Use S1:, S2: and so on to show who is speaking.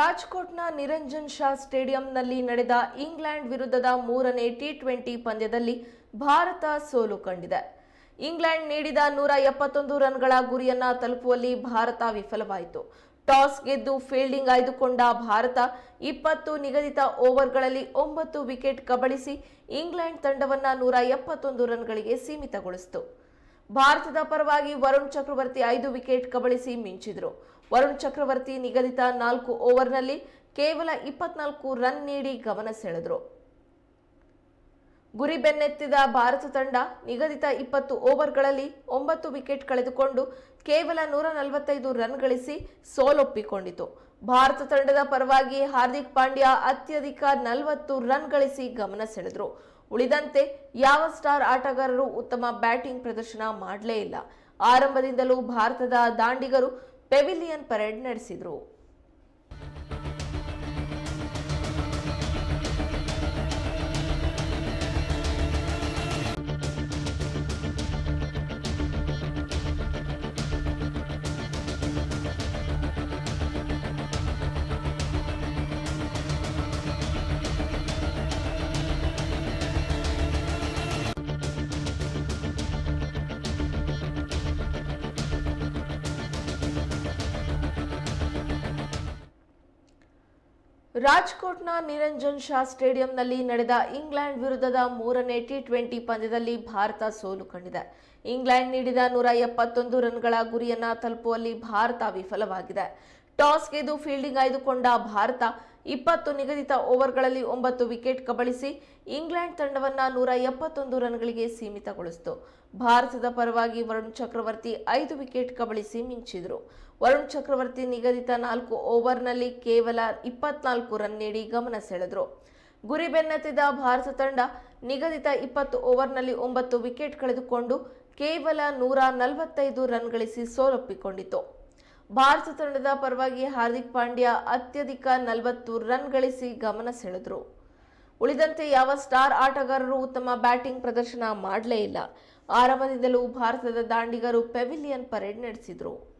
S1: ರಾಜ್ಕೋಟ್ನ ನಿರಂಜನ್ ಶಾ ಸ್ಟೇಡಿಯಂನಲ್ಲಿ ನಡೆದ ಇಂಗ್ಲೆಂಡ್ ವಿರುದ್ಧದ ಮೂರನೇ ಟಿ ಟ್ವೆಂಟಿ ಪಂದ್ಯದಲ್ಲಿ ಭಾರತ ಸೋಲು ಕಂಡಿದೆ. ಇಂಗ್ಲೆಂಡ್ ನೀಡಿದ ನೂರ ಎಪ್ಪತ್ತೊಂದು ರನ್ಗಳ ಗುರಿಯನ್ನ ತಲುಪುವಲ್ಲಿ ಭಾರತ ವಿಫಲವಾಯಿತು. ಟಾಸ್ ಗೆದ್ದು ಫೀಲ್ಡಿಂಗ್ ಆಯ್ದುಕೊಂಡ ಭಾರತ ಇಪ್ಪತ್ತು ನಿಗದಿತ ಓವರ್ಗಳಲ್ಲಿ ಒಂಬತ್ತು ವಿಕೆಟ್ ಕಬಳಿಸಿ ಇಂಗ್ಲೆಂಡ್ ತಂಡವನ್ನ ನೂರ ಎಪ್ಪತ್ತೊಂದು ರನ್ಗಳಿಗೆ ಸೀಮಿತಗೊಳಿಸಿತು. ಭಾರತದ ಪರವಾಗಿ ವರುಣ್ ಚಕ್ರವರ್ತಿ ಐದು ವಿಕೆಟ್ ಕಬಳಿಸಿ ಮಿಂಚಿದ್ರು. ವರುಣ್ ಚಕ್ರವರ್ತಿ ನಿಗದಿತ ನಾಲ್ಕು ಓವರ್ನಲ್ಲಿ ಕೇವಲ ಇಪ್ಪತ್ನಾಲ್ಕು ರನ್ ನೀಡಿ ಗಮನ ಸೆಳೆದ್ರು. ಗುರಿ ಬೆನ್ನೆತ್ತಿದ ಭಾರತ ತಂಡ ನಿಗದಿತ ಇಪ್ಪತ್ತು ಓವರ್ಗಳಲ್ಲಿ ಒಂಬತ್ತು ವಿಕೆಟ್ ಕಳೆದುಕೊಂಡು ಕೇವಲ ನೂರ ನಲವತ್ತೈದು ರನ್ ಗಳಿಸಿ ಸೋಲೊಪ್ಪಿಕೊಂಡಿತು. ಭಾರತ ತಂಡದ ಪರವಾಗಿ ಹಾರ್ದಿಕ್ ಪಾಂಡ್ಯ ಅತ್ಯಧಿಕ ನಲವತ್ತು ರನ್ ಗಳಿಸಿ ಗಮನ ಸೆಳೆದರು. ಉಳಿದಂತೆ ಯಾವ ಸ್ಟಾರ್ ಆಟಗಾರರು ಉತ್ತಮ ಬ್ಯಾಟಿಂಗ್ ಪ್ರದರ್ಶನ ಮಾಡಲೇ ಇಲ್ಲ. ಆರಂಭದಿಂದಲೂ ಭಾರತದ ದಾಂಡಿಗರು ಪೆವಿಲಿಯನ್ ಪರೇಡ್ ನಡೆಸಿದ್ರು. ರಾಜ್ಕೋಟ್ನ ನಿರಂಜನ್ ಶಾ ಸ್ಟೇಡಿಯಂನಲ್ಲಿ ನಡೆದ ಇಂಗ್ಲೆಂಡ್ ವಿರುದ್ಧದ ಮೂರನೇ ಟಿ ಟ್ವೆಂಟಿ ಪಂದ್ಯದಲ್ಲಿ ಭಾರತ ಸೋಲು ಕಂಡಿದೆ. ಇಂಗ್ಲೆಂಡ್ ನೀಡಿದ ನೂರ ಎಪ್ಪತ್ತೊಂದು ರನ್ಗಳ ಗುರಿಯನ್ನು ತಲುಪುವಲ್ಲಿ ಭಾರತ ವಿಫಲವಾಗಿದೆ. ಟಾಸ್ ಗೆದ್ದು ಫೀಲ್ಡಿಂಗ್ ಆಯ್ದುಕೊಂಡ ಭಾರತ ಇಪ್ಪತ್ತು ನಿಗದಿತ ಓವರ್ಗಳಲ್ಲಿ ಒಂಬತ್ತು ವಿಕೆಟ್ ಕಬಳಿಸಿ ಇಂಗ್ಲೆಂಡ್ ತಂಡವನ್ನು ನೂರ ಎಪ್ಪತ್ತೊಂದು ರನ್ಗಳಿಗೆ ಸೀಮಿತಗೊಳಿಸಿತು. ಭಾರತದ ಪರವಾಗಿ ವರುಣ್ ಚಕ್ರವರ್ತಿ ಐದು ವಿಕೆಟ್ ಕಬಳಿಸಿ ಮಿಂಚಿದ್ರು. ವರುಣ್ ಚಕ್ರವರ್ತಿ ನಿಗದಿತ ನಾಲ್ಕು ಓವರ್ನಲ್ಲಿ ಕೇವಲ ಇಪ್ಪತ್ನಾಲ್ಕು ರನ್ ನೀಡಿ ಗಮನ ಸೆಳೆದ್ರು. ಗುರಿ ಬೆನ್ನತ್ತಿದ ಭಾರತ ತಂಡ ನಿಗದಿತ ಇಪ್ಪತ್ತು ಓವರ್ನಲ್ಲಿ ಒಂಬತ್ತು ವಿಕೆಟ್ ಕಳೆದುಕೊಂಡು ಕೇವಲ ನೂರ ನಲವತ್ತೈದು ರನ್ ಗಳಿಸಿ ಸೋಲೊಪ್ಪಿಕೊಂಡಿತು. ಭಾರತ ತಂಡದ ಪರವಾಗಿ ಹಾರ್ದಿಕ್ ಪಾಂಡ್ಯ ಅತ್ಯಧಿಕ ನಲವತ್ತು ರನ್ ಗಳಿಸಿ ಗಮನ ಸೆಳೆದ್ರು. ಉಳಿದಂತೆ ಯಾವ ಸ್ಟಾರ್ ಆಟಗಾರರು ಉತ್ತಮ ಬ್ಯಾಟಿಂಗ್ ಪ್ರದರ್ಶನ ಮಾಡಲೇ ಇಲ್ಲ. ಆರಂಭದಿಂದಲೂ ಭಾರತದ ದಾಂಡಿಗರು ಪೆವಿಲಿಯನ್ ಪರೇಡ್ ನಡೆಸಿದ್ರು.